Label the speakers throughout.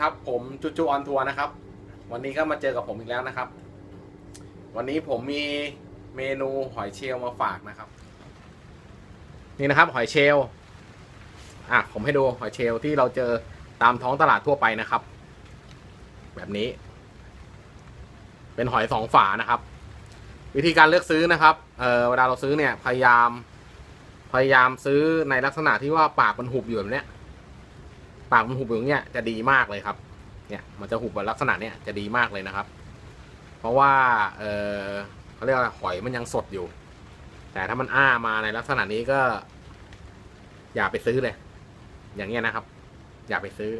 Speaker 1: ครับผมจุจูออนทัวร์นะครับ วันนี้ก็มาเจอกับผมอีกแล้วนะครับ วันนี้ผมมีเมนูหอยเชลมาฝากนะครับ นี่นะครับ หอยเชลอะผมให้ดูหอยเชลที่เราเจอตามท้องตลาดทั่วไปนะครับ แบบนี้ เป็นหอยสองฝานะครับ วิธีการเลือกซื้อนะครับเออเวลาเราซื้อเนี่ยพยายาม พยายามซื้อในลักษณะที่ว่าปากมันหุบอยู่แบบเนี้ย ปากมันหุบอย่างเงี้ยจะดีมากเลยครับ เนี่ยมันจะหุบแบบลักษณะเนี้ยจะดีมากเลยนะครับ เพราะว่าเออเขาเรียกว่าหอยมันยังสดอยู่ แต่ถ้ามันอ้ามาในลักษณะนี้ก็ อย่าไปซื้อเลย อย่างเงี้ยนะครับ อย่าไปซื้อ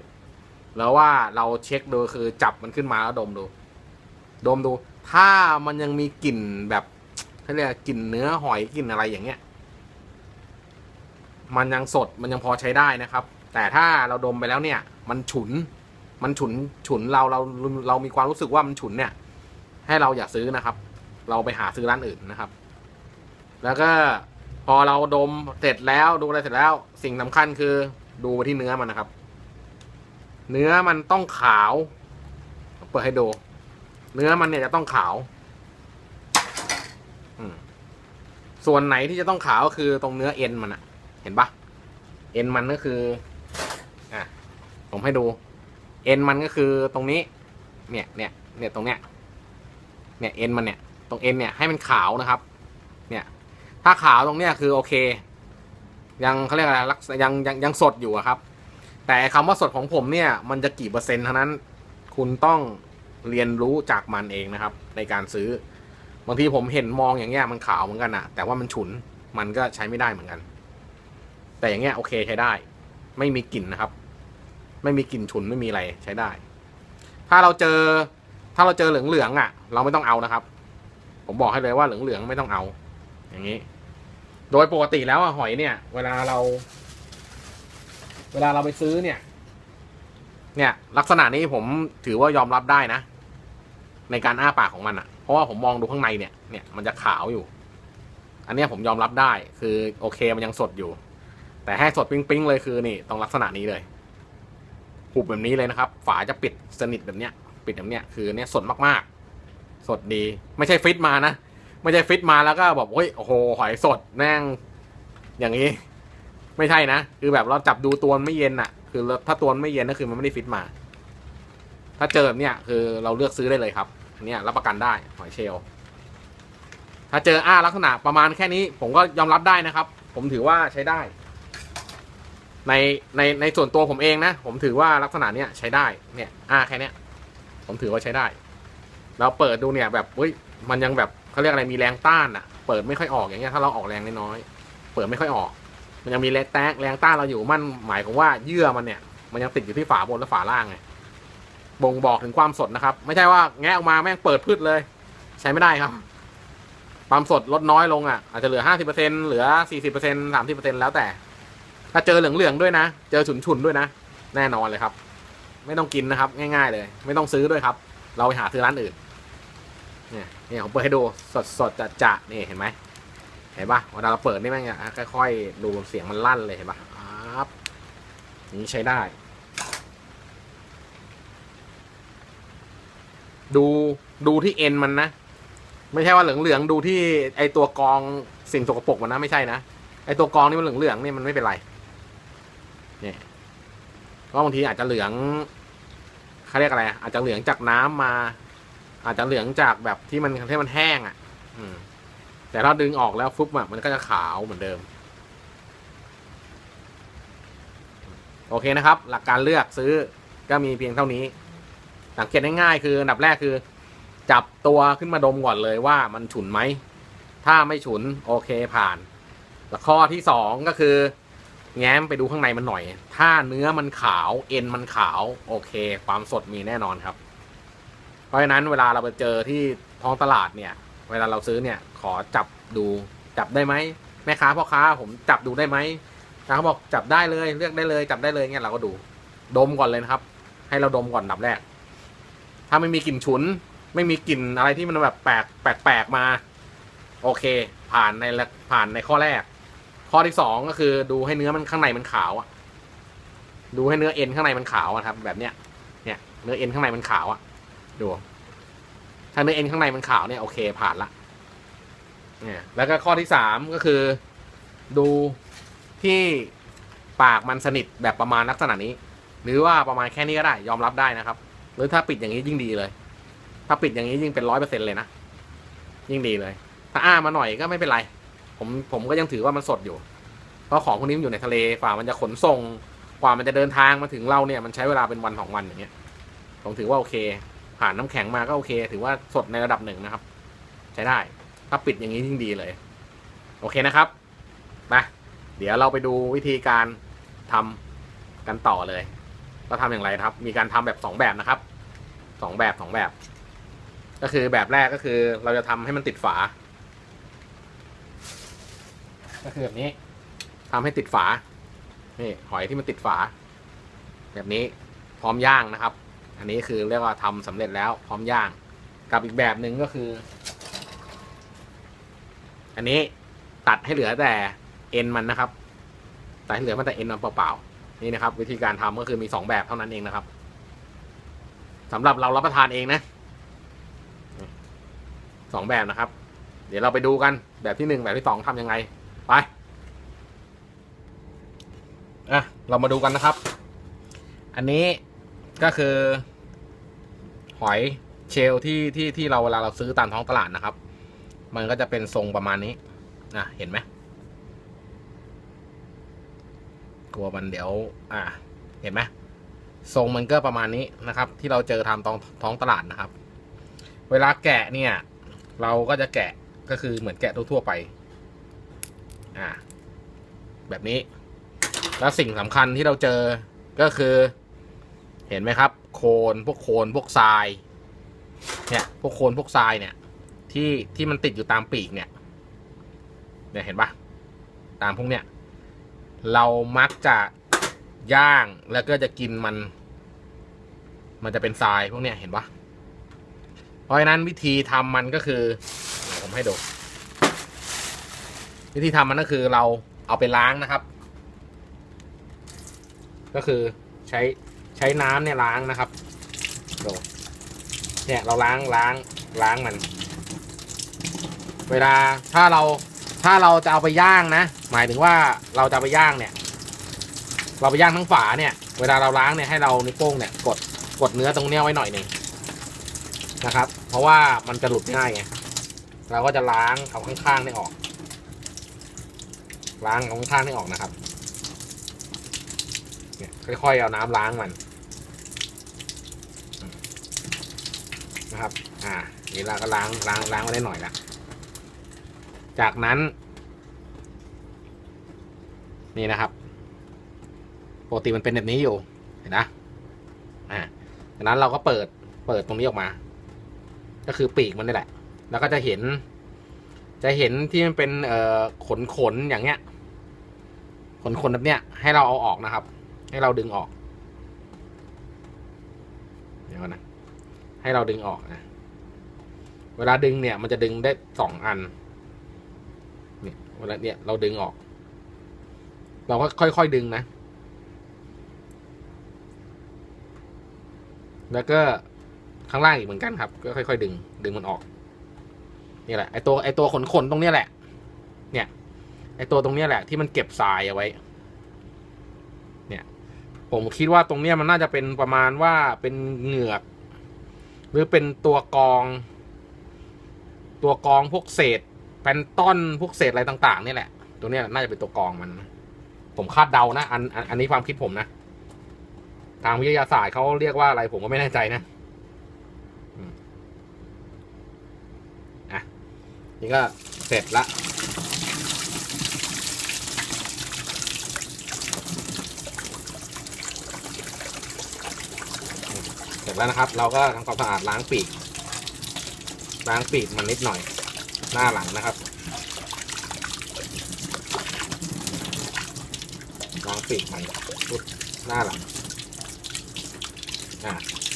Speaker 1: แล้วว่าเราเช็คดูคือจับมันขึ้นมาแล้วดมดู ดมดู ถ้ามันยังมีกลิ่นแบบเขาเรียกกลิ่นเนื้อหอยกลิ่นอะไรอย่างเงี้ย มันยังสดมันยังพอใช้ได้นะครับ แต่ถ้าเราดมไปแล้วเนี่ย มันฉุน มันฉุนฉุนเราเราเรามีความรู้สึกว่ามันฉุนเนี่ย ให้เราอย่าซื้อนะครับ เราไปหาซื้อร้านอื่นนะครับ แล้วก็พอเราดมเสร็จแล้วดูอะไรเสร็จแล้ว สิ่งสำคัญคือดูไปที่เนื้อมันนะครับ เนื้อมันต้องขาว เปิดให้ดู เนื้อมันเนี่ยจะต้องขาวส่วนไหนที่จะต้องขาวก็คือตรงเนื้อเอ็นมันอะเห็นปะเอ็นมันก็คือ ผมให้ดู เอ็นมันก็คือตรงนี้ เนี่ยเนี่ยเนี่ยตรงเนี้ย เนี่ยเอ็นมันเนี่ย ตรงเอ็นเนี่ยให้มันขาวนะครับ เนี่ย ถ้าขาวตรงเนี้ยคือโอเค ยังเขาเรียกอะไรลักษยังยังยังสดอยู่ครับ แต่คำว่าสดของผมเนี่ย มันจะกี่เปอร์เซ็นต์เท่านั้น คุณต้องเรียนรู้จากมันเองนะครับ ในการซื้อ บางทีผมเห็นมองอย่างเงี้ยมันขาวเหมือนกันอะแต่ว่ามันฉุนมันก็ใช้ไม่ได้เหมือนกัน แต่อย่างเงี้ยโอเคใช้ได้ ไม่มีกลิ่นนะครับ ไม่มีกลิ่นฉุนไม่มีอะไรใช้ได้ ถ้าเราเจอ ถ้าเราเจอเหลืองๆอะ เราไม่ต้องเอานะครับ ผมบอกให้เลยว่าเหลืองๆไม่ต้องเอา อย่างนี้ โดยปกติแล้วอะหอยเนี่ย เวลาเรา เวลาเราไปซื้อเนี่ย เนี่ย ลักษณะนี้ผมถือว่ายอมรับได้นะ ในการอ้าปากของมันอะเพราะว่าผมมองดูข้างในเนี่ย เนี่ยมันจะขาวอยู่ อันนี้ผมยอมรับได้ คือโอเคมันยังสดอยู่ แต่ให้สดปิ๊งๆเลยคือนี่ตรงลักษณะนี้เลย หุบแบบนี้เลยนะครับ ฝาจะปิดสนิทแบบเนี้ย ปิดแบบเนี้ยคือเนี้ยสดมากๆ สดดีไม่ใช่ฟิตมานะไม่ใช่ฟิตมาแล้วก็บอกเฮ้ยโอ้โหหอยสดแน่งอย่างนี้ ไม่ใช่นะคือแบบเราจับดูตัวมันไม่เย็นอะคือถ้าตัวมันไม่เย็นก็คือมันไม่ได้ฟิตมา ถ้าเจอแบบเนี้ยคือเราเลือกซื้อได้เลยครับเนี้ยรับประกันได้หอยเชลล์ถ้าเจออ้าลักษณะประมาณแค่นี้ ผมก็ยอมรับได้นะครับ ผมถือว่าใช้ได้ ในในในส่วนตัวผมเองนะ ผมถือว่าลักษณะเนี้ยใช้ได้เนี่ยอ่าแค่เนี้ยผมถือว่าใช้ได้ เราเปิดดูเนี่ยแบบเฮ้ยมันยังแบบเขาเรียกอะไรมีแรงต้านอะเปิดไม่ค่อยออกอย่างเงี้ยถ้าเราออกแรงน้อยๆเปิดไม่ค่อยออก มันยังมีแรงแตกแรงต้านเราอยู่มันหมายของว่าเยื่อมันเนี่ย มันยังติดอยู่ที่ฝาบนและฝาล่างไงบ่งบอกถึงความสดนะครับ ไม่ใช่ว่าแงะออกมาแม่งเปิดพืชเลย ใช้ไม่ได้ครับความสดลดน้อยลงอะอาจจะเหลือห้าสิบเปอร์เซ็นเหลือสี่สิบเปอร์เซ็นสามสิบเปอร์เซ็นแล้วแต่ ถ้าเจอเหลืองๆด้วยนะ เจอฉุนๆด้วยนะ แน่นอนเลยครับ ไม่ต้องกินนะครับ ง่าย ๆ เลย ไม่ต้องซื้อด้วยครับ เราไปหาซื้อร้านอื่น เนี่ยเนี่ยผมเปิดให้ดูสดสดจะจะๆนี่เห็นไหมเห็นปะเวลาเราเปิดนี่แม่งอะค่อยๆดูเสียงมันลั่นเลยเห็นปะครับนี้ใช้ได้ ดูดูที่เอ็นมันนะ ไม่ใช่ว่าเหลืองๆดูที่ไอตัวกองสิ่งสกปรกมันนะไม่ใช่นะไอตัวกองนี่มันเหลืองๆนี่มันไม่เป็นไร นี่ก็บางทีอาจจะเหลืองเขาเรียกอะไรอาจจะเหลืองจากน้ำมา อาจจะเหลืองจากแบบที่มันที่มันแห้งอะ อืม แต่ถ้าดึงออกแล้วฟุบอะมันก็จะขาวเหมือนเดิม โอเคนะครับ หลักการเลือกซื้อก็มีเพียงเท่านี้ สังเกตง่ายๆคืออันดับแรกคือ จับตัวขึ้นมาดมก่อนเลยว่ามันฉุนไหม ถ้าไม่ฉุนโอเคผ่านแล้วข้อที่สองก็คือ แง้มไปดูข้างในมันหน่อย ถ้าเนื้อมันขาวเอ็นมันขาว โอเค ความสดมีแน่นอนครับ เพราะฉะนั้นเวลาเราไปเจอที่ท้องตลาดเนี่ย เวลาเราซื้อเนี่ย ขอจับดูจับได้ไหมแม่ค้าพ่อค้าผมจับดูได้ไหมถ้าเขาบอกจับได้เลยเลือกได้เลย จับได้เลยเงี้ยเราก็ดู ดมก่อนเลยนะครับ ให้เราดมก่อนดับแรก ถ้าไม่มีกลิ่นฉุน ไม่มีกลิ่นอะไรที่มันแบบแปลกแปลกมา โอเค ผ่านในละผ่านในข้อแรก ข้อที่สองก็คือดูให้เนื้อมันข้างในมันขาวอะ ดูให้เนื้อเอ็นข้างในมันขาวอะครับ แบบเนี้ย เนี่ย เนื้อเอ็นข้างในมันขาวอะ ดู ถ้าเนื้อเอ็นข้างในมันขาวเนี่ยโอเคผ่านละ เนี่ย แล้วก็ข้อที่สามก็คือ ดูที่ปากมันสนิทแบบประมาณลักษณะนี้ หรือว่าประมาณแค่นี้ก็ได้ ยอมรับได้นะครับ หรือถ้าปิดอย่างนี้ยิ่งดีเลย ถ้าปิดอย่างนี้ยิ่งเป็นร้อยเปอร์เซ็นเลยนะ ยิ่งดีเลย ถ้าอ้ามาหน่อยก็ไม่เป็นไร ผมผมก็ยังถือว่ามันสดอยู่ เพราะของพวกนี้มันอยู่ในทะเลฝ่ามันจะขนส่งกว่ามันจะเดินทางมาถึงเราเนี่ยมันใช้เวลาเป็นวันสองวันอย่างเงี้ยผมถือว่าโอเค ผ่านน้ำแข็งมาก็โอเค ถือว่าสดในระดับหนึ่งนะครับ ใช้ได้ ถ้าปิดอย่างนี้ยิ่งดีเลย โอเคนะครับมาเดี๋ยวเราไปดูวิธีการทำกันต่อเลยว่าทำอย่างไรครับ มีการทำแบบสองแบบนะครับสองแบบสองแบบ ก็คือแบบแรกก็คือเราจะทำให้มันติดฝา ก็คือแบบนี้ทำให้ติดฝา นี่หอยที่มันติดฝา แบบนี้พร้อมย่างนะครับ อันนี้คือเรียกว่าทำสำเร็จแล้วพร้อมย่าง กับอีกแบบหนึ่งก็คือ อันนี้ตัดให้เหลือแต่เอ็นมันนะครับ ตัดให้เหลือมันแต่เอ็นมันเปล่าๆนี่นะครับ วิธีการทำก็คือมีสองแบบเท่านั้นเองนะครับสำหรับเรารับประทานเองนะสองแบบนะครับ เดี๋ยวเราไปดูกันแบบที่หนึ่งแบบที่สองทำยังไง ไป อะ เรามาดูกันนะครับ อันนี้ก็คือ หอยเชลที่ที่ที่เราเวลาเราซื้อตามท้องตลาดนะครับ มันก็จะเป็นทรงประมาณนี้อะเห็นไหมกลัวมันเดี๋ยว อะเห็นไหมทรงมันก็ประมาณนี้นะครับ ที่เราเจอตามท้องท้องตลาดนะครับ เวลาแกะเนี่ย เราก็จะแกะก็คือเหมือนแกะทั่วๆไป อ่าแบบนี้ แล้วสิ่งสำคัญที่เราเจอก็คือ เห็นไหมครับ โคนพวกโคนพวกทรายเนี่ยพวกโคนพวกทรายเนี่ย ที่ที่มันติดอยู่ตามปีกเนี่ยเนี่ยเห็นปะตามพวกเนี้ยเรามักจะย่างแล้วก็จะกินมัน มันจะเป็นทรายพวกเนี้ยเห็นปะเพราะฉะนั้นวิธีทำมันก็คือ ผมให้ดู วิธีทำมันก็คือเราเอาไปล้างนะครับ ก็คือใช้ใช้น้ำเนี่ยล้างนะครับดูเนี่ยเราล้างล้างล้างมัน เวลาถ้าเราถ้าเราจะเอาไปย่างนะ หมายถึงว่าเราจะไปย่างเนี่ย เราไปย่างทั้งฝาเนี่ย เวลาเราล้างเนี่ยให้เรานิ้วโป้งเนี่ยกดกดเนื้อตรงเนี้ยไว้หน่อยหนึ่งนะครับ เพราะว่ามันจะหลุดง่ายไงเราก็จะล้างเอาข้างๆนี่ออก ล้างเอาข้างๆนี่ออกนะครับ เนี่ยค่อยๆเอาน้ำล้างมันนะครับ อ่านี่เราก็ล้างล้างล้างไว้ได้หน่อยละจากนั้น นี่นะครับปกติมันเป็นแบบนี้อยู่ เห็นนะ อ่าจากนั้นเราก็เปิด เปิดตรงนี้ออกมา ก็คือปีกมันนี่แหละ แล้วก็จะเห็น จะเห็นที่มันเป็น เอ่อ ขนขนอย่างเงี้ย ขนขนแบบเนี้ยให้เราเอาออกนะครับ ให้เราดึงออก เดี๋ยวนะ ให้เราดึงออกนะ เวลาดึงเนี่ย มันจะดึงได้สองอัน เนี่ยเวลาเนี่ยเราดึงออก เราก็ค่อยๆดึงนะ แล้วก็ข้างล่างอีกเหมือนกันครับ ก็ค่อยๆดึง ดึงมันออก นี่แหละ ไอตัวไอตัวขนๆตรงเนี้ยแหละ ไอตัวตรงเนี้ยแหละที่มันเก็บทรายเอาไว้ เนี่ย ผมคิดว่าตรงเนี้ยมันน่าจะเป็นประมาณว่าเป็นเหงือก หรือเป็นตัวกอง ตัวกองพวกเศษแพนต้นพวกเศษอะไรต่าง ๆ นี่แหละ ตัวเนี้ยน่าจะเป็นตัวกองมัน ผมคาดเดานะอันอันนี้ความคิดผมนะ ทางวิทยาศาสตร์เขาเรียกว่าอะไรผมก็ไม่แน่ใจนะอะนี่ก็เสร็จละ ร็จแล้วนะครับ เราก็ทำความสะอาดล้างปีก ล้างปีกมันนิดหน่อย หน้าหลังนะครับ ล้างปีกมันปุ๊บหน้าหลัง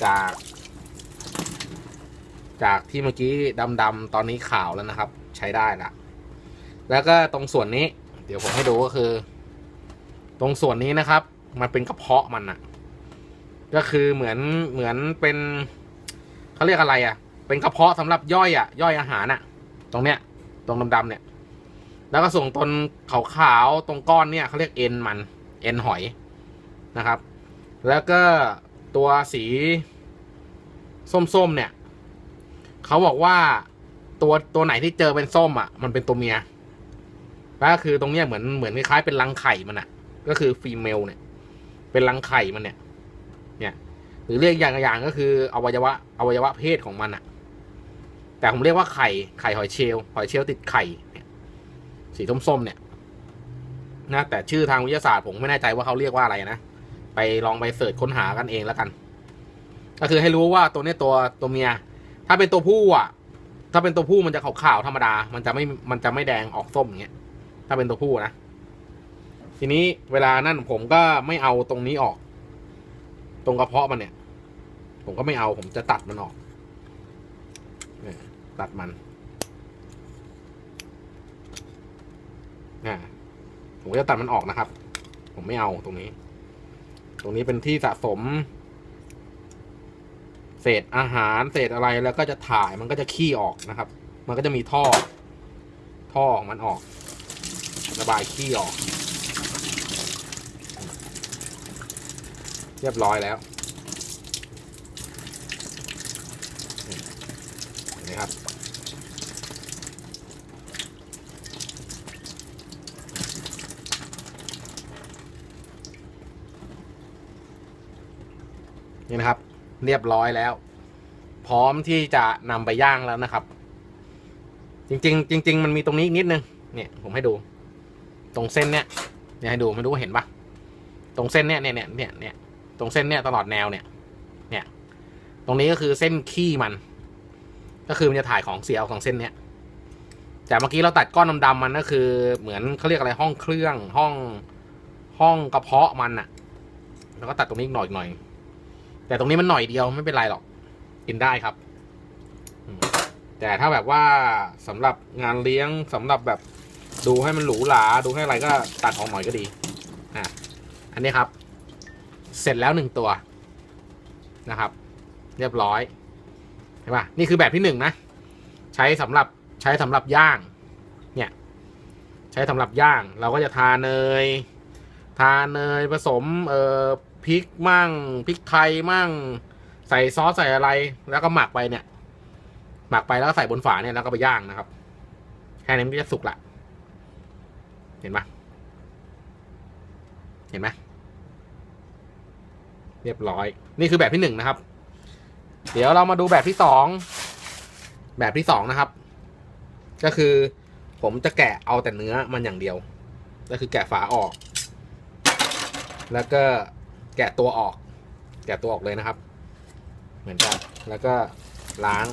Speaker 1: จาก จากที่เมื่อกี้ดำๆตอนนี้ขาวแล้วนะครับ ใช้ได้ละแล้วก็ตรงส่วนนี้ เดี๋ยวผมให้ดูก็คือ ตรงส่วนนี้นะครับ มันเป็นกระเพาะมันอะ ก็คือเหมือนเหมือนเป็นเขาเรียกอะไรอะ เป็นกระเพาะสำหรับย่อยอะ ย่อยอาหารอะ ตรงเนี้ย ตรงดำๆเนี่ย แล้วก็ส่งตนขาวๆตรงก้อนเนี่ยเขาเรียกเอ็นมันเอ็นหอยนะครับ แล้วก็ตัวสีส้มๆเนี่ยเขาบอกว่าตัวตัวไหนที่เจอเป็นส้มอะ มันเป็นตัวเมียก็คือตรงเนี้ยเหมือนเหมือนคล้ายๆเป็นรังไข่มันอะ ก็คือฟีเมลเนี่ย เป็นรังไข่มันเนี่ยเนี่ย หรือเรียกอย่างอย่างก็คืออวัยวะอวัยวะเพศของมันอะแต่ผมเรียกว่าไข่ไข่หอยเชลล์หอยเชลล์ติดไข่สีส้มๆเนี่ยนะแต่ชื่อทางวิทยาศาสตร์ผมไม่แน่ใจว่าเขาเรียกว่าอะไรนะไปลองไปเสิร์ชค้นหากันเองแล้วกัน ก็คือให้รู้ว่าตัวนี้ตัวตัวเมีย ถ้าเป็นตัวผู้อะ ถ้าเป็นตัวผู้มันจะขาวๆธรรมดา มันจะไม่มันจะไม่แดงออกส้มอย่างเงี้ยถ้าเป็นตัวผู้นะทีนี้เวลานั่นผมก็ไม่เอาตรงนี้ออก ตรงกระเพาะมันเนี่ย ผมก็ไม่เอาผมจะตัดมันออกเนี่ยตัดมันนะผมจะตัดมันออกนะครับ ผมไม่เอาตรงนี้ ตรงนี้เป็นที่สะสม เศษอาหารเศษอะไรแล้วก็จะถ่ายมันก็จะขี้ออกนะครับ มันก็จะมีท่อ ท่อของมันออก ระบายขี้ออก เรียบร้อยแล้วเห็นไหมครับนี่นะครับ เรียบร้อยแล้ว พร้อมที่จะนำไปย่างแล้วนะครับ จริง ๆ จริง ๆ มันมีตรงนี้อีกนิดนึงเนี่ยผมให้ดู ตรงเส้นเนี้ยเนี่ยให้ดูไม่รู้เห็นปะตรงเส้นเนี้ยเนี่ยเนี่ยเนี่ยเนี่ย ตรงเส้นเนี้ยตลอดแนวเนี่ย เนี่ย ตรงนี้ก็คือเส้นขี้มัน ก็คือมันจะถ่ายของเสียออกสองเส้นเนี้ยแต่เมื่อกี้เราตัดก้อนดำๆมันก็คือ เหมือนเขาเรียกอะไรห้องเครื่องห้องห้องกระเพาะมันอะแล้วก็ตัดตรงนี้หน่อยหน่อย แต่ตรงนี้มันหน่อยเดียวไม่เป็นไรหรอก กินได้ครับ แต่ถ้าแบบว่าสำหรับงานเลี้ยงสำหรับแบบดูให้มันหรูหราดูให้อะไรก็ตัดออกหน่อยก็ดี อะ อันนี้ครับ เสร็จแล้วหนึ่งตัวนะครับ เรียบร้อยเห็นปะนี่คือแบบที่หนึ่งนะ ใช้สำหรับใช้สำหรับย่าง เนี่ย ใช้สำหรับย่าง เราก็จะทาเนย ทาเนยผสมเอ่อพริกมั่งพริกไทยมั่ง ใส่ซอสใส่อะไร แล้วก็หมักไปเนี่ย หมักไปแล้วก็ใส่บนฝาเนี่ยแล้วก็ไปย่างนะครับแค่นี้มันก็จะสุกละ เห็นไหมเห็นไหม เรียบร้อย นี่คือแบบที่หนึ่งนะครับ เดี๋ยวเรามาดูแบบที่สองแบบที่สองนะครับ ก็คือผมจะแกะเอาแต่เนื้อมันอย่างเดียว ก็คือแกะฝาออก แล้วก็แกะตัวออก แกะตัวออกเลยนะครับ เหมือนกันแล้วก็ล้าง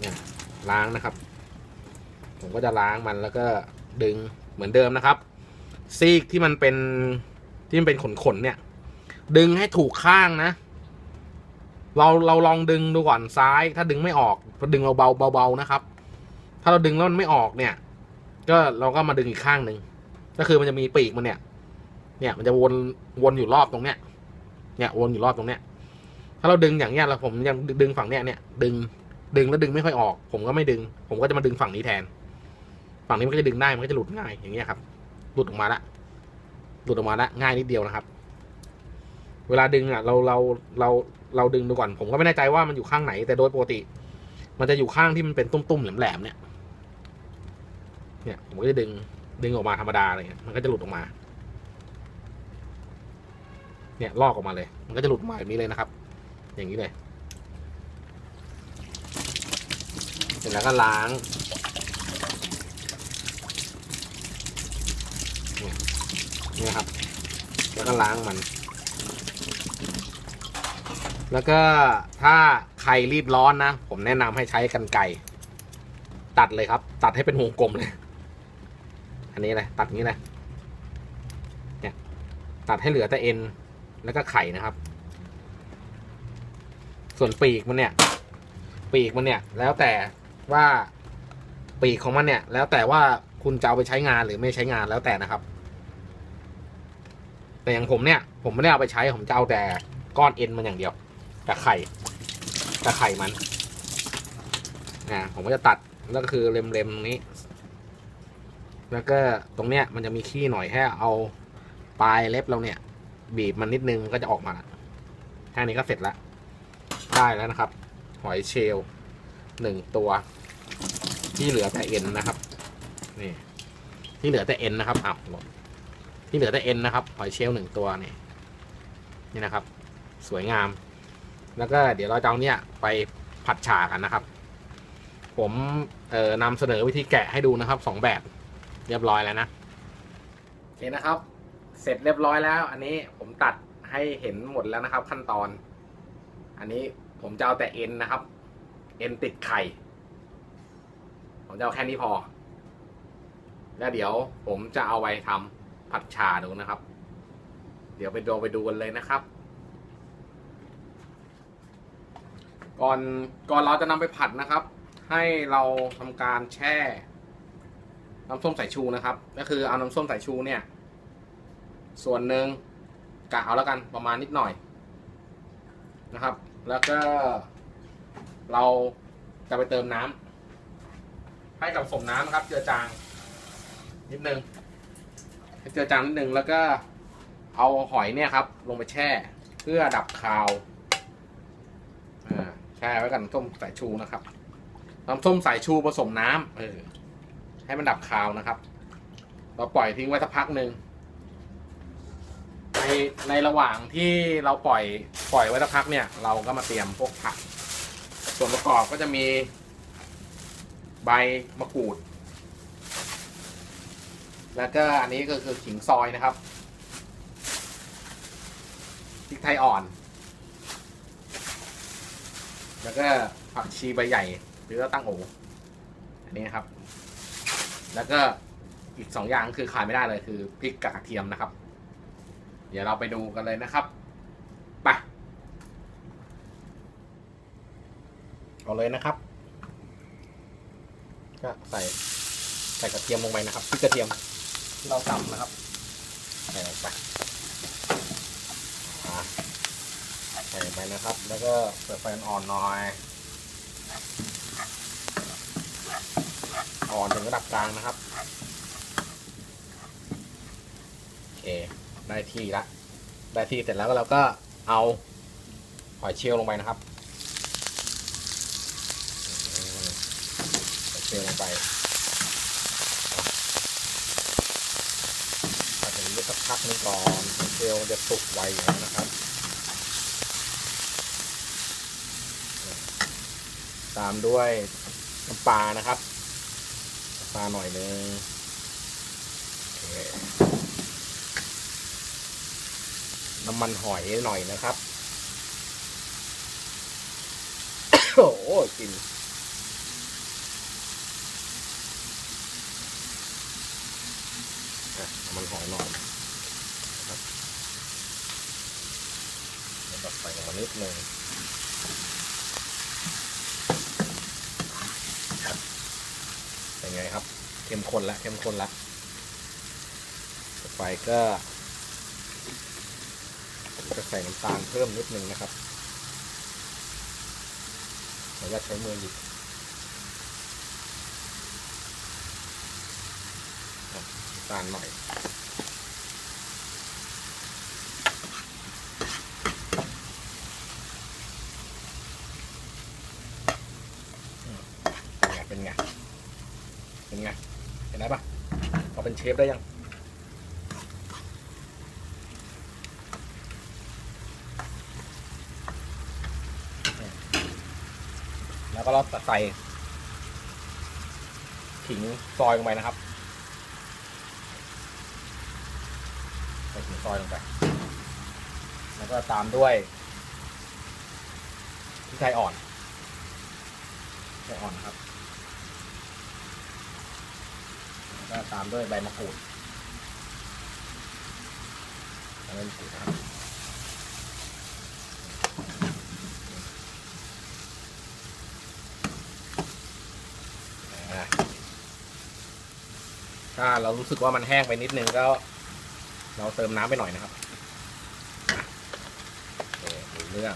Speaker 1: เนี่ยล้างนะครับ ผมก็จะล้างมันแล้วก็ดึงเหมือนเดิมนะครับ ซีกที่มันเป็น ที่มันเป็นขนๆเนี่ย ดึงให้ถูกข้างนะ เราเราลองดึงดูก่อนซ้าย ถ้าดึงไม่ออกดึงเบาเบาๆนะครับ ถ้าเราดึงแล้วมันไม่ออกเนี่ย ก็เราก็มาดึงอีกข้างหนึ่งก็คือมันจะมีปีกมันเนี่ย เนี่ยมันจะวนวนอยู่รอบตรงเนี้ย เนี่ยวนอยู่รอบตรงเนี้ย ถ้าเราดึงอย่างเนี้ยเราผมยังดึงฝั่งเนี้ยเนี่ยดึงดึงแล้วดึงไม่ค่อยออก ผมก็ไม่ดึง ผมก็จะมาดึงฝั่งนี้แทน ฝั่งนี้มันก็จะดึงได้มันก็จะหลุดง่ายอย่างเงี้ยครับ หลุดออกมาละ หลุดออกมาละง่ายนิดเดียวนะครับ เวลาดึงอะเราเราเราเราดึงดูก่อน ผมก็ไม่แน่ใจว่ามันอยู่ข้างไหน แต่โดยปกติ มันจะอยู่ข้างที่มันเป็นตุ้มๆแหลมๆเนี่ย เนี่ยผมก็จะดึงดึงออกมาธรรมดาอะไรเงี้ยมันก็จะหลุดออกมา เนี่ยลอกออกมาเลย มันก็จะหลุดมาแบบนี้เลยนะครับ อย่างนี้เลยเสร็จแล้วก็ล้างเนี่ครับ แล้วก็ล้างมัน แล้วก็ถ้าใครรีบร้อนนะ ผมแนะนำให้ใช้กันไกรตัดเลยครับ ตัดให้เป็นวงกลมเลย อันนี้เลยตัดอย่างนี้เลยเนี่ยตัดให้เหลือแต่เอ็นแล้วก็ไข่นะครับ ส่วนปีกมันเนี่ย ปีกมันเนี่ย แล้วแต่ว่าปีกของมันเนี่ย แล้วแต่ว่าคุณจะเอาไปใช้งานหรือไม่ใช้งานแล้วแต่นะครับ แต่อย่างผมเนี่ย ผมไม่ได้เอาไปใช้ผมจะเอาแต่ก้อนเอ็นมันอย่างเดียวกับไข่กับไข่มันนะผมก็จะตัดแล้วก็คือเล็มๆตรงนี้ แล้วก็ตรงเนี้ยมันจะมีขี้หน่อยแค่เอาปลายเล็บเราเนี่ย บีบมันนิดนึงก็จะออกมาแค่นี้ก็เสร็จแล้วได้แล้วนะครับ หอยเชลล์หนึ่งตัว ที่เหลือแต่เอ็นนะครับ นี่ ที่เหลือแต่เอ็นนะครับอ้าวหล่น ที่เหลือแต่เอ็นนะครับหอยเชลล์หนึ่งตัวนี่นี่นะครับ สวยงาม แล้วก็เดี๋ยวเราจะเอาเนี่ยไปผัดฉากันนะครับ ผมเอ่อนำเสนอวิธีแกะให้ดูนะครับสองแบบเรียบร้อยแล้วนะโอเคนะครับ เสร็จเรียบร้อยแล้ว อันนี้ผมตัดให้เห็นหมดแล้วนะครับ ขั้นตอน อันนี้ผมจะเอาแต่เอ็นนะครับ เอ็นติดไข่ ผมจะเอาแค่นี้พอ แล้วเดี๋ยวผมจะเอาไปทำ ผัดชาดูนะครับ เดี๋ยวไปดูไปดูกันเลยนะครับ ก่อนก่อนเราจะนำไปผัดนะครับ ให้เราทำการแช่น้ำส้มสายชูนะครับ ก็คือเอาน้ำส้มสายชูเนี่ย ส่วนหนึ่งกะเอาแล้วกันประมาณนิดหน่อยนะครับ แล้วก็เราจะไปเติมน้ำให้กับสมน้ำนะครับ เจือจางนิดนึง ให้เจือจางนิดนึงแล้วก็เอาหอยเนี่ยครับ ลงไปแช่ เพื่อดับคาวอ่าแช่ไว้กับน้ำส้มสายชูนะครับน้ำส้มสายชูผสมน้ำเออให้มันดับคาวนะครับ เราปล่อยทิ้งไว้สักพักหนึ่งในในระหว่างที่เราปล่อยปล่อยไว้สักพักเนี่ย เราก็มาเตรียมพวกผัก ส่วนประกอบก็จะมี ใบมะกรูด แล้วก็อันนี้ก็คือขิงซอยนะครับพริกไทยอ่อน แล้วก็ผักชีใบใหญ่ หรือว่าตั้งโออันนี้ครับ แล้วก็อีกสองอย่างคือขายไม่ได้เลยคือพริกกับกระเทียมนะครับ เดี๋ยวเราไปดูกันเลยนะครับไปเอาเลยนะครับ ก็ใส่ใส่กระเทียมลงไปนะครับพริกกระเทียม เราตำนะครับใส่ลงไปใส่ไปนะครับ แล้วก็เปิดไฟอ่อนหน่อยอ่อนถึงระดับกลางนะครับโอเคได้ที่ละได้ที่เสร็จแล้วก็เราก็เอาหอยเชลล์ลงไปนะครับอืมหอยเชลล์ลงไปผัดอย่างนี้สัก พักหนึงก่อนเชลล์จะสุกไวอยู่นะครับ ตามด้วยน้ำปลานะครับปลาหน่อยนึงน้ำมันหอยหน่อยนะครับ โอ้กินอะน้ำมันหอยหน่อยนะครับแล้วก็ใส่ลงมางเป็นไงครับ เข้มข้นละเข้มข้นละต่อไปก็จะใส่น้ำตาลเพิ่มนิดนึงนะครับขออนุญาตใช้มือหยิบน้ำตาลหน่อย เป็นไง เป็นไง เป็นไง เห็นได้ปะพอเป็นเช ฟได้ยังแล้วก็เราใส่ขิงซอยลงไปนะครับใส่ขิงซอยลงไป แล้วก็ตามด้วยพริกไทยอ่อนพริกไทยอ่อนนะครับ ก็ตามด้วยใบมะกรูดใบมะกรูดครับถ้าเรารู้สึกว่ามันแห้งไปนิดนึงก็ เราเติมน้ำไปหน่อยนะครับเรื่อง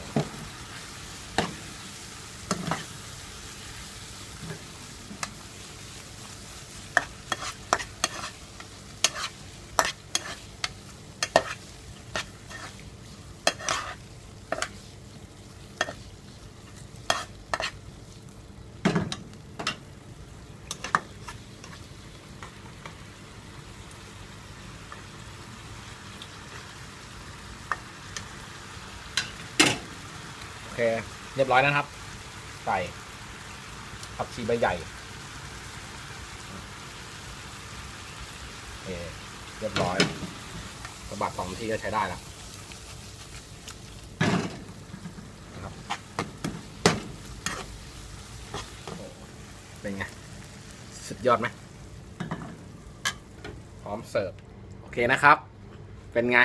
Speaker 1: เคเรียบร้อยแล้วนะครับ ใส่ผักชีใบใหญ่เเรียบร้อยสะบัดสองทีก็ใช้ได้แล้วนะครับ เป็นไง สุดยอดไหมพร้อมเสิร์ฟ โอเคนะครับ เป็นไง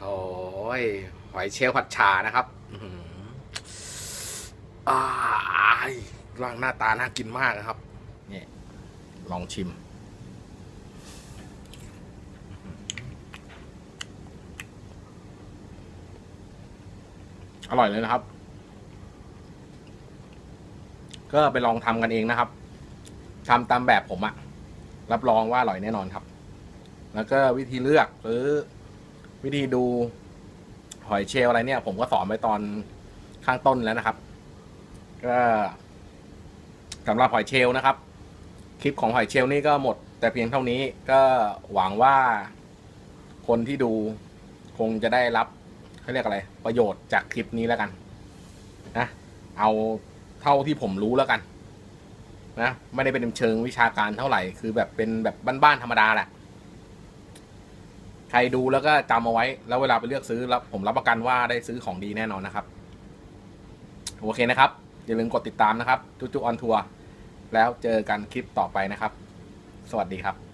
Speaker 1: โอ้ย หอยเชลล์ผัดชานะครับอายร่างหน้าตาน่ากินมากนะครับ นี่ ลองชิม อร่อยเลยนะครับ ก็ไปลองทำกันเองนะครับทำตามแบบผมอะรับรองว่าอร่อยแน่นอนครับ แล้วก็วิธีเลือกหรือวิธีดู หอยเชลอะไรเนี่ย ผมก็สอนไปตอนข้างต้นแล้วนะครับ ก็สำหรับหอยเชลนะครับ คลิปของหอยเชลนี่ก็หมด แต่เพียงเท่านี้ก็หวังว่าคนที่ดูคงจะได้รับเขาเรียกอะไร ประโยชน์จากคลิปนี้แล้วกันนะเอาเท่าที่ผมรู้แล้วกันนะไม่ได้เป็นเชิงวิชาการเท่าไหร่ คือแบบเป็นแบบบ้านๆธรรมดาแหละ ใครดูแล้วก็จำเอาไว้ แล้วเวลาไปเลือกซื้อแล้วผมรับประกันว่าได้ซื้อของดีแน่นอนนะครับ โอเคนะครับ อย่าลืมกดติดตามนะครับ จุ๊จุออนทัวร์แล้วเจอกันคลิปต่อไปนะครับ สวัสดีครับ